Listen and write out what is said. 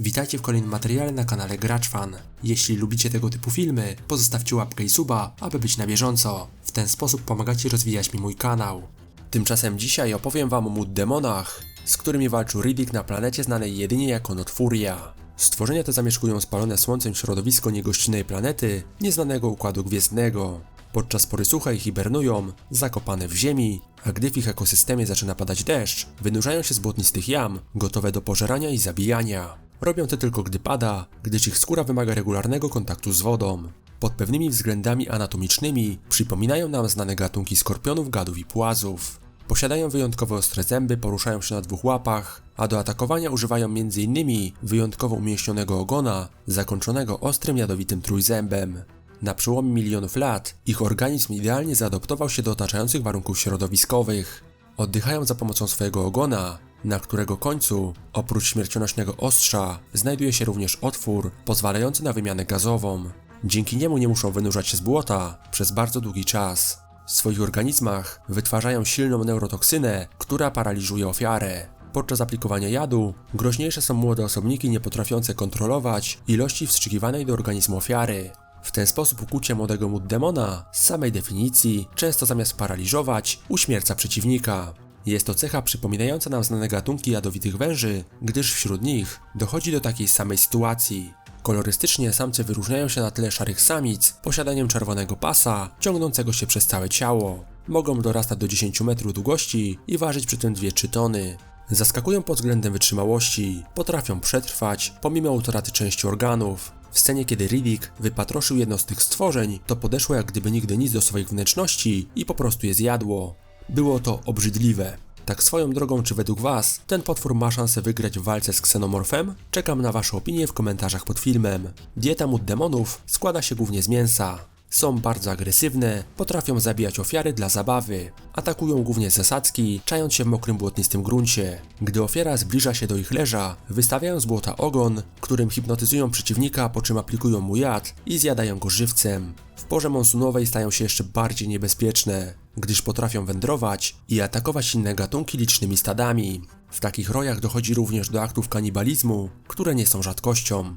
Witajcie w kolejnym materiale na kanale GraczFan. Jeśli lubicie tego typu filmy, pozostawcie łapkę i suba, aby być na bieżąco. W ten sposób pomagacie rozwijać mi mój kanał. Tymczasem dzisiaj opowiem wam o mód demonach, z którymi walczył Riddick na planecie znanej jedynie jako Notfuria. Stworzenia te zamieszkują spalone słońcem środowisko niegościnnej planety, nieznanego układu gwiezdnego. Podczas pory suchej hibernują, zakopane w ziemi, a gdy w ich ekosystemie zaczyna padać deszcz, wynurzają się z błotnistych jam, gotowe do pożerania i zabijania. Robią to tylko gdy pada, gdyż ich skóra wymaga regularnego kontaktu z wodą. Pod pewnymi względami anatomicznymi przypominają nam znane gatunki skorpionów, gadów i płazów. Posiadają wyjątkowo ostre zęby, poruszają się na dwóch łapach, a do atakowania używają m.in. wyjątkowo umieśnionego ogona, zakończonego ostrym jadowitym trójzębem. Na przełomie milionów lat ich organizm idealnie zaadoptował się do otaczających warunków środowiskowych. Oddychają za pomocą swojego ogona, na którego końcu, oprócz śmiercionośnego ostrza, znajduje się również otwór pozwalający na wymianę gazową. Dzięki niemu nie muszą wynurzać się z błota przez bardzo długi czas. W swoich organizmach wytwarzają silną neurotoksynę, która paraliżuje ofiarę. Podczas aplikowania jadu groźniejsze są młode osobniki nie potrafiące kontrolować ilości wstrzykiwanej do organizmu ofiary. W ten sposób ukucie młodego mód demona z samej definicji często zamiast paraliżować uśmierca przeciwnika. Jest to cecha przypominająca nam znane gatunki jadowitych węży, gdyż wśród nich dochodzi do takiej samej sytuacji. Kolorystycznie samce wyróżniają się na tle szarych samic posiadaniem czerwonego pasa ciągnącego się przez całe ciało. Mogą dorastać do 10 metrów długości i ważyć przy tym 2-3 tony. Zaskakują pod względem wytrzymałości, potrafią przetrwać pomimo utraty części organów. W scenie, kiedy Riddick wypatroszył jedno z tych stworzeń, to podeszło jak gdyby nigdy nic do swoich wnętrzności i po prostu je zjadło. Było to obrzydliwe. Tak swoją drogą, czy według Was ten potwór ma szansę wygrać w walce z ksenomorfem? Czekam na Wasze opinie w komentarzach pod filmem. Dieta mód demonów składa się głównie z mięsa. Są bardzo agresywne, potrafią zabijać ofiary dla zabawy. Atakują głównie zasadzki, czając się w mokrym błotnistym gruncie. Gdy ofiara zbliża się do ich leża, wystawiają z błota ogon, którym hipnotyzują przeciwnika, po czym aplikują mu jad i zjadają go żywcem. W porze monsunowej stają się jeszcze bardziej niebezpieczne, gdyż potrafią wędrować i atakować inne gatunki licznymi stadami. W takich rojach dochodzi również do aktów kanibalizmu, które nie są rzadkością.